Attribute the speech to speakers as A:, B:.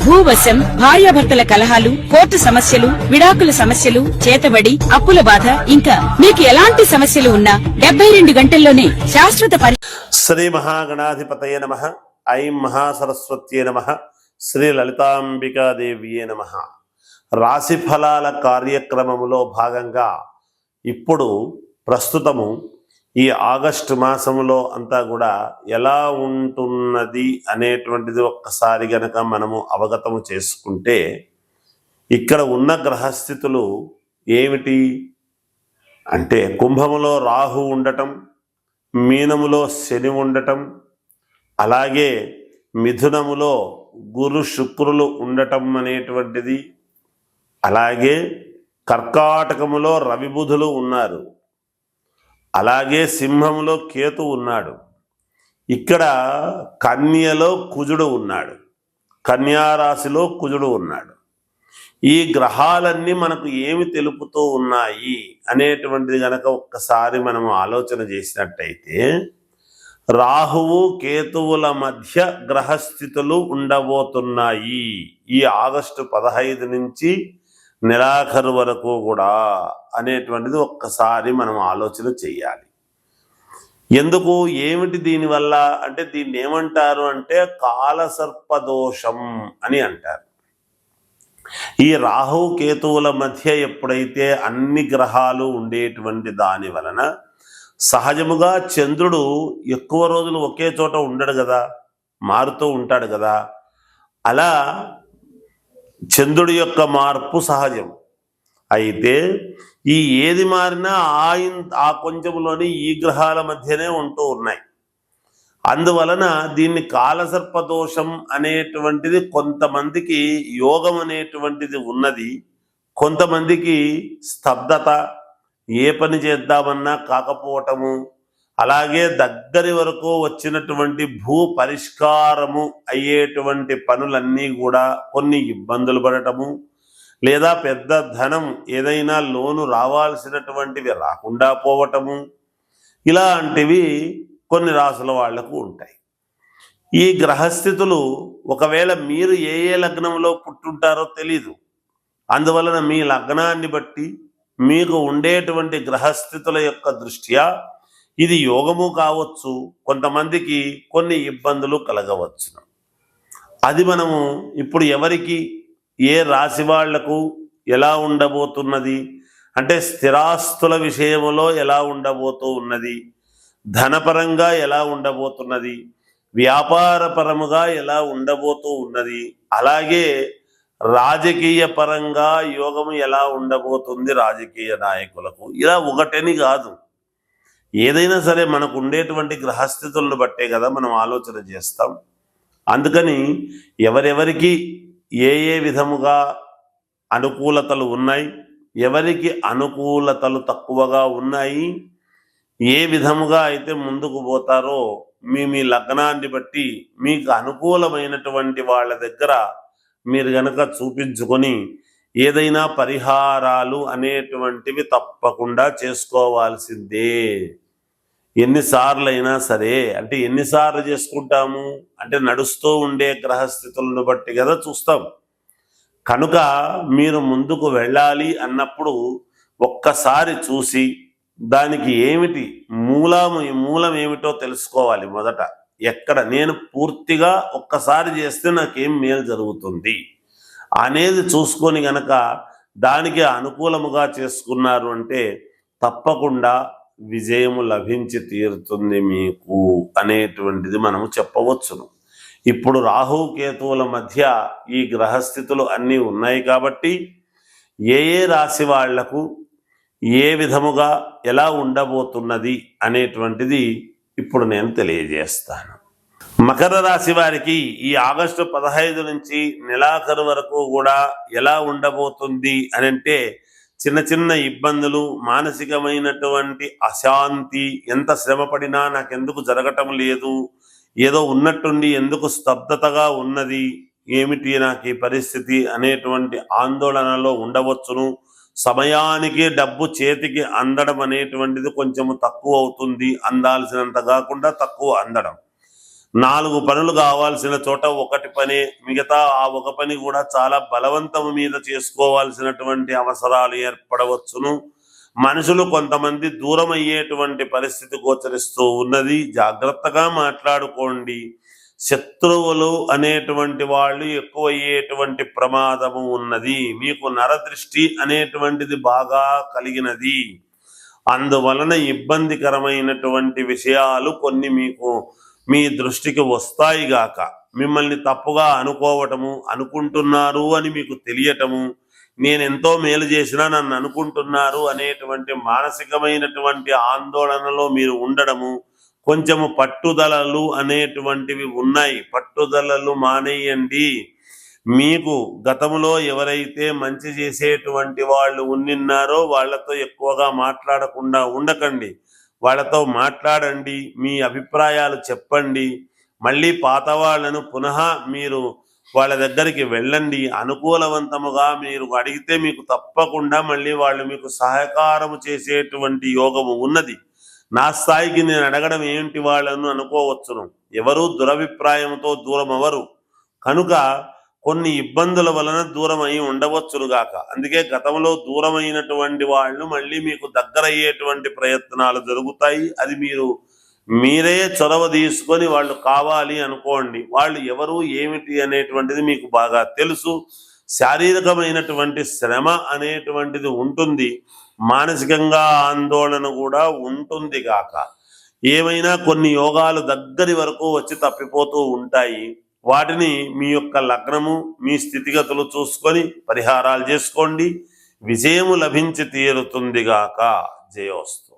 A: భూవశం భార్యాభర్తల కలహాలు కోర్టు సమస్యలు విడాకుల సమస్యలు చేతబడి అప్పుల బాధ ఇంకా మీకు ఎలాంటి సమస్యలు ఉన్నా డెబ్బై రెండు గంటల్లోనే శాశ్వత పరి
B: శ్రీ మహాగణాధిపతయ నమ. ఐం మహాసరస్వత్యే నమ. శ్రీ లలితాంబికాదేవియే నమ. రాశి ఫలాల కార్యక్రమములో భాగంగా ఇప్పుడు ప్రస్తుతము ఈ ఆగస్టు మాసంలో అంతా కూడా ఎలా ఉంటున్నది అనేటువంటిది ఒక్కసారి గనక మనము అవగతము చేసుకుంటే ఇక్కడ ఉన్న గ్రహస్థితులు ఏమిటి? అంటే కుంభములో రాహు ఉండటం మీనములో శని ఉండటం అలాగే మిథునములో గురు శుక్రులు ఉండటం అనేటువంటిది అలాగే కర్కాటకములో రవిబుధులు ఉన్నారు. అలాగే సింహంలో కేతు ఉన్నాడు. ఇక్కడ కన్యలో కుజుడు ఉన్నాడు. కన్యారాశిలో కుజుడు ఉన్నాడు. ఈ గ్రహాలన్నీ మనకు ఏమి తెలుపుతూ ఉన్నాయి అనేటువంటిది గనక ఒక్కసారి మనం ఆలోచన చేసినట్టయితే రాహువు కేతువుల మధ్య గ్రహస్థితులు ఉండబోతున్నాయి. ఈ ఆగస్టు పదహైదు నుంచి నెలాఖరు వరకు కూడా అనేటువంటిది ఒక్కసారి మనం ఆలోచన చేయాలి ఎందుకు? ఏమిటి దీనివల్ల? అంటే దీన్ని ఏమంటారు అంటే కాలసర్పదోషం అని అంటారు. ఈ రాహు కేతువుల మధ్య ఎప్పుడైతే అన్ని గ్రహాలు ఉండేటువంటి దాని వలన సహజముగా చంద్రుడు ఎక్కువ రోజులు ఒకే చోట ఉండడు కదా మారుతూ ఉంటాడు కదా అలా చంద్రుడి యొక్క మార్పు సహజం. అయితే ఈ ఏది మారినా ఆ ఆ కొంచెంలోని ఈ గ్రహాల మధ్యనే ఉంటూ ఉన్నాయి. అందువలన దీన్ని కాలసర్పదోషం అనేటువంటిది కొంతమందికి యోగం అనేటువంటిది ఉన్నది. కొంతమందికి స్తబ్దత ఏ పని చేద్దామన్నా కాకపోవటము అలాగే దగ్గరి వరకు వచ్చినటువంటి భూ పరిష్కారము అయ్యేటువంటి పనులన్నీ కూడా కొన్ని ఇబ్బందులు పడటము లేదా పెద్ద ధనం ఏదైనా లోను రావాల్సినటువంటివి రాకుండా పోవటము ఇలాంటివి కొన్ని రాసుల వాళ్ళకు ఉంటాయి. ఈ గ్రహస్థితులు ఒకవేళ మీరు ఏ ఏ లగ్నంలో పుట్టుంటారో తెలీదు. అందువలన మీ లగ్నాన్ని బట్టి మీకు ఉండేటువంటి గ్రహస్థితుల యొక్క దృష్ట్యా ఇది యోగము కావచ్చు. కొంతమందికి కొన్ని ఇబ్బందులు కలగవచ్చు అది మనము ఇప్పుడు ఎవరికి ఏ రాశి వాళ్ళకు ఎలా ఉండబోతున్నది? అంటే స్థిరాస్తుల విషయంలో ఎలా ఉండబోతూ ఉన్నది? ధనపరంగా ఎలా ఉండబోతున్నది? వ్యాపారపరముగా ఎలా ఉండబోతూ ఉన్నది? అలాగే రాజకీయ పరంగా యోగము ఎలా ఉండబోతుంది? రాజకీయ నాయకులకు. ఇలా ఒకటని కాదు. ఏదైనా సరే మనకు ఉండేటువంటి గ్రహస్థితులను బట్టే కదా మనం ఆలోచన చేస్తాం. అందుకని ఎవరెవరికి ఏ ఏ విధముగా అనుకూలతలు ఉన్నాయి ఎవరికి అనుకూలతలు తక్కువగా ఉన్నాయి ఏ విధముగా అయితే ముందుకు పోతారో మీ మీ లగ్నాన్ని బట్టి మీకు అనుకూలమైనటువంటి వాళ్ళ దగ్గర మీరు గనక చూపించుకొని ఏదైనా పరిహారాలు అనేటువంటివి తప్పకుండా చేసుకోవాల్సిందే. ఎన్నిసార్లు అయినా సరే అంటే ఎన్నిసార్లు చేసుకుంటాము? అంటే నడుస్తూ ఉండే గ్రహస్థితులను బట్టి కదా చూస్తాం. కనుక మీరు ముందుకు వెళ్ళాలి అన్నప్పుడు ఒక్కసారి చూసి దానికి ఏమిటి మూలము మూలం ఏమిటో తెలుసుకోవాలి మొదట. ఎక్కడ? నేను పూర్తిగా ఒక్కసారి చేస్తే నాకేం మేలు జరుగుతుంది? అనేది చూసుకొని గనక దానికి అనుకూలముగా చేసుకున్నారు అంటే తప్పకుండా విజయము లభించి తీరుతుంది మీకు అనేటువంటిది మనము చెప్పవచ్చును. ఇప్పుడు రాహుకేతువుల మధ్య ఈ గ్రహస్థితులు అన్నీ ఉన్నాయి కాబట్టి ఏ ఏ రాశి వాళ్ళకు ఏ విధముగా ఎలా ఉండబోతున్నది అనేటువంటిది ఇప్పుడు నేను తెలియజేస్తాను. మకర రాశి వారికి ఈ ఆగస్టు పదహైదు నుంచి నెలాఖరు వరకు కూడా ఎలా ఉండబోతుంది అని అంటే చిన్న చిన్న ఇబ్బందులు మానసికమైనటువంటి అశాంతి ఎంత శ్రమపడినా నాకెందుకు జరగటం లేదు ఏదో ఉన్నట్టుండి ఎందుకు స్తబ్దతగా ఉన్నది ఏమిటి నాకు ఈ పరిస్థితి అనేటువంటి ఆందోళనలో ఉండవచ్చును. సమయానికి డబ్బు చేతికి అందడం అనేటువంటిది కొంచెము తక్కువ అవుతుంది అందాల్సినంత కాకుండా తక్కువ అందడం. నాలుగు పనులు కావాల్సిన చోట ఒకటి పని మిగతా ఆ ఒక పని కూడా చాలా బలవంతం మీద చేసుకోవాల్సినటువంటి అవసరాలు ఏర్పడవచ్చును. మనుషులు కొంతమంది దూరం అయ్యేటువంటి పరిస్థితి గోచరిస్తూ ఉన్నది. జాగ్రత్తగా మాట్లాడుకోండి. శత్రువులు అనేటువంటి వాళ్ళు ఎక్కువయ్యేటువంటి ప్రమాదము ఉన్నది. మీకు నరదృష్టి అనేటువంటిది బాగా కలిగినది. అందువలన ఇబ్బందికరమైనటువంటి విషయాలు కొన్ని మీకు మీ దృష్టికి వస్తాయిగాక మిమ్మల్ని తప్పుగా అనుకోవటము అనుకుంటున్నారు అని మీకు తెలియటము నేను ఎంతో మేలు చేసినా నన్ను అనుకుంటున్నారు అనేటువంటి మానసికమైనటువంటి ఆందోళనలో మీరు ఉండడము కొంచెము పట్టుదలలు అనేటువంటివి ఉన్నాయి. పట్టుదలలు మానేయండి. మీకు గతంలో ఎవరైతే మంచి చేసేటువంటి వాళ్ళు ఉన్నిన్నారో వాళ్ళతో ఎక్కువగా మాట్లాడకుండా ఉండకండి. వాళ్ళతో మాట్లాడండి మీ అభిప్రాయాలు చెప్పండి మళ్ళీ పాత వాళ్ళను పునః మీరు వాళ్ళ దగ్గరికి వెళ్ళండి అనుకూలవంతముగా మీరు అడిగితే మీకు తప్పకుండా మళ్ళీ వాళ్ళు మీకు సహకారము చేసేటువంటి యోగము ఉన్నది. నా స్థాయికి నేను అడగడం ఏంటి వాళ్ళను అనుకోవచ్చును. ఎవరు దురభిప్రాయంతో దూరం అవరు కనుక కొన్ని ఇబ్బందుల వలన దూరం ఉండవచ్చునుగాక. అందుకే గతంలో దూరమైనటువంటి వాళ్ళు మళ్ళీ మీకు దగ్గరయ్యేటువంటి ప్రయత్నాలు జరుగుతాయి. అది మీరు మీరే చొరవ తీసుకొని వాళ్ళు కావాలి అనుకోండి. వాళ్ళు ఎవరు ఏమిటి అనేటువంటిది మీకు బాగా తెలుసు. శారీరకమైనటువంటి శ్రమ అనేటువంటిది ఉంటుంది. మానసికంగా ఆందోళన కూడా ఉంటుంది గాక ఏమైనా కొన్ని యోగాలు దగ్గరి వరకు వచ్చి తప్పిపోతూ ఉంటాయి. వాటిని మీ యొక్క లగ్నము మీ స్థితిగతులు చూసుకొని పరిహారాలు చేసుకోండి. విజయము లభించి తీరుతుంది గాక జయోస్తు.